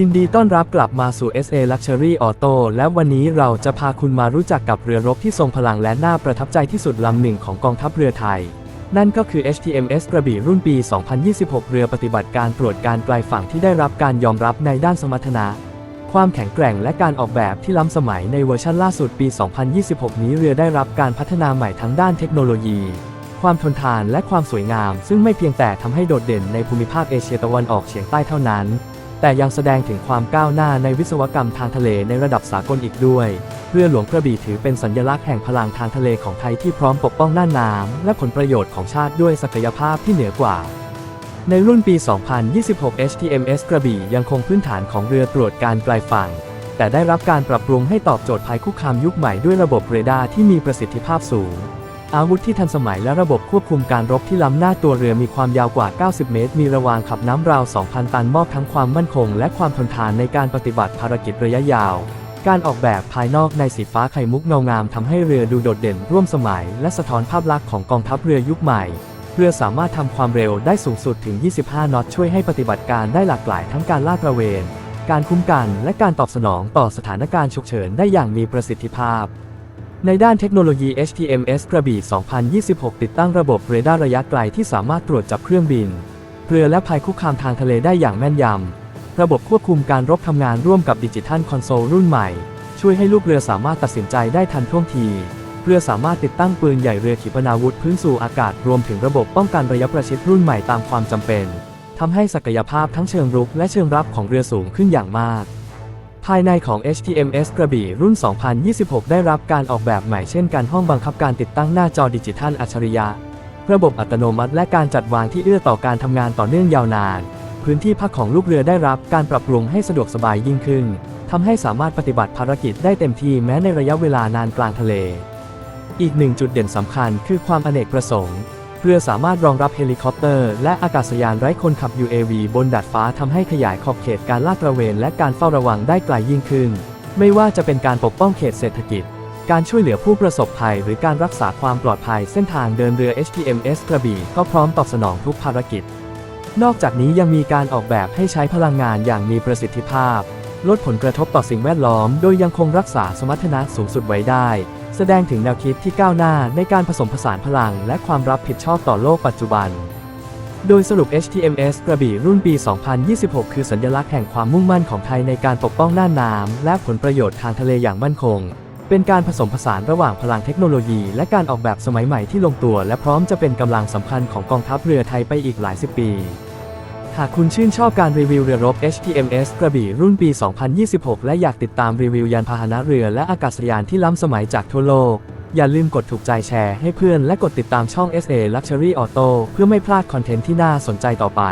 ยินดีต้อนรับกลับมาสู่ SA Luxury Auto และวันนี้เราจะพาคุณมารู้จักกับเรือรบที่ทรงพลังและน่าประทับใจที่สุดลำหนึ่งของกองทัพเรือไทย นั่นก็คือ HTMS กระบี่รุ่นปี 2026 เรือปฏิบัติการตรวจการไกลฝั่งที่ได้รับการยอมรับในด้านสมรรถนะ ความแข็งแกร่งและการออกแบบที่ล้ำสมัยในเวอร์ชันล่าสุดปี 2026 นี้เรือได้รับการพัฒนาใหม่ทั้งด้านเทคโนโลยี ความทนทานและความสวยงาม ซึ่งไม่เพียงแต่ทำให้โดดเด่นในภูมิภาคเอเชียตะวันออกเฉียงใต้เท่านั้น แต่ยังแสดงถึงความก้าวหน้าในวิศวกรรมทางทะเลในระดับสากลอีกด้วยเรือหลวงกระบี่ถือเป็นสัญลักษณ์แห่งพลังทางทะเลของไทยที่พร้อมปกป้องน่านน้ำและผลประโยชน์ของชาติด้วยศักยภาพที่เหนือกว่า ในรุ่นปี 2026 HTMS กระบี่ยังคงพื้นฐานของเรือตรวจการไกลฝั่ง แต่ได้รับการปรับปรุงให้ตอบโจทย์ภัยคุกคามยุคใหม่ด้วยระบบเรดาร์ที่มีประสิทธิภาพสูง อาวุธที่ทันสมัยและระบบควบคุมการรบที่ล้ำหน้าตัวเรือมีความยาวกว่า 90 เมตร มีระวางขับน้ำราว 2,000 ตันมอบทั้งความมั่นคง และความทนทานในการปฏิบัติภารกิจระยะยาว การออกแบบภายนอกในสีฟ้าไข่มุกเงางามทำให้เรือดูโดดเด่นร่วมสมัย และสะท้อนภาพลักษณ์ของกองทัพเรือยุคใหม่ เรือสามารถทำความเร็วได้สูงสุดถึง 25 นอตช่วยให้ปฏิบัติการได้หลากหลายทั้งการลาดตระเวน การคุ้มกัน และการตอบสนองต่อสถานการณ์ฉุกเฉินได้อย่างมีประสิทธิภาพ ในด้านเทคโนโลยี HTMS กระบี่ 2026 ติดตั้งระบบเรดาร์ระยะไกลที่สามารถตรวจจับเครื่องบิน เรือและภัยคุกคามทางทะเลได้อย่างแม่นยำ ระบบควบคุมการรบทำงานร่วมกับดิจิทัลคอนโซลรุ่นใหม่ ช่วยให้ลูกเรือสามารถตัดสินใจได้ทันท่วงที เรือสามารถติดตั้งปืนใหญ่เรือขีปนาวุธพื้นสู่อากาศรวมถึงระบบป้องกันระยะประชิดรุ่นใหม่ตามความจำเป็นทำให้ศักยภาพทั้งเชิงรุกและเชิงรับของเรือสูงขึ้นอย่างมาก ภายในของ HTMS กระบี่รุ่น 2026 ได้รับการออกแบบใหม่เช่นการห้องบังคับการติดตั้งหน้าจอดิจิทัลอัจฉริยะ ระบบอัตโนมัติและการจัดวางที่เอื้อต่อการทำงานต่อเนื่องยาวนาน พื้นที่พักของลูกเรือได้รับการปรับปรุงให้สะดวกสบายยิ่งขึ้นทำให้สามารถปฏิบัติภารกิจได้เต็มที่แม้ในระยะเวลานานกลางทะเล อีกหนึ่งจุดเด่นสำคัญคือความอเนกประสงค์ เรือสามารถรองรับเฮลิคอปเตอร์ และอากาศยานไร้คนขับ UAV บนดาดฟ้าทำให้ขยายขอบเขตการลาดตระเวน และการเฝ้าระวังได้ไกลยิ่งขึ้น ไม่ว่าจะเป็นการปกป้องเขตเศรษฐกิจ การช่วยเหลือผู้ประสบภัย หรือการรักษาความปลอดภัยเส้นทางเดินเรือ HTMS กระบี่ก็พร้อมตอบสนองทุกภารกิจ นอกจากนี้ยังมีการออกแบบให้ใช้พลังงานอย่างมีประสิทธิภาพ ลดผลกระทบต่อสิ่งแวดล้อม โดยยังคงรักษาสมรรถนะสูงสุดไว้ได้ แสดงถึงแนวคิดที่ก้าวหน้าในการผสมผสานพลัง และความรับผิดชอบต่อโลกปัจจุบัน โดยสรุป HTMS กระบี่รุ่นปี 2026 คือสัญลักษณ์แห่งความมุ่งมั่นของไทยในการปกป้องน่านน้ำและผลประโยชน์ทางทะเลอย่างมั่นคง เป็นการผสมผสานระหว่างพลังเทคโนโลยี และการออกแบบสมัยใหม่ที่ลงตัว และพร้อมจะเป็นกำลังสำคัญของกองทัพเรือไทยไปอีกหลายสิบปี หากคุณชื่นชอบการรีวิวเรือรบ HTMS กระบี่รุ่นปี 2026 และอยากติดตามรีวิวยานพาหนะเรือและอากาศยานที่ล้ำสมัยจากทั่วโลก อย่าลืมกดถูกใจแชร์ให้เพื่อนและกดติดตามช่อง SA Luxury Auto เพื่อไม่พลาดคอนเทนต์ที่น่าสนใจต่อไป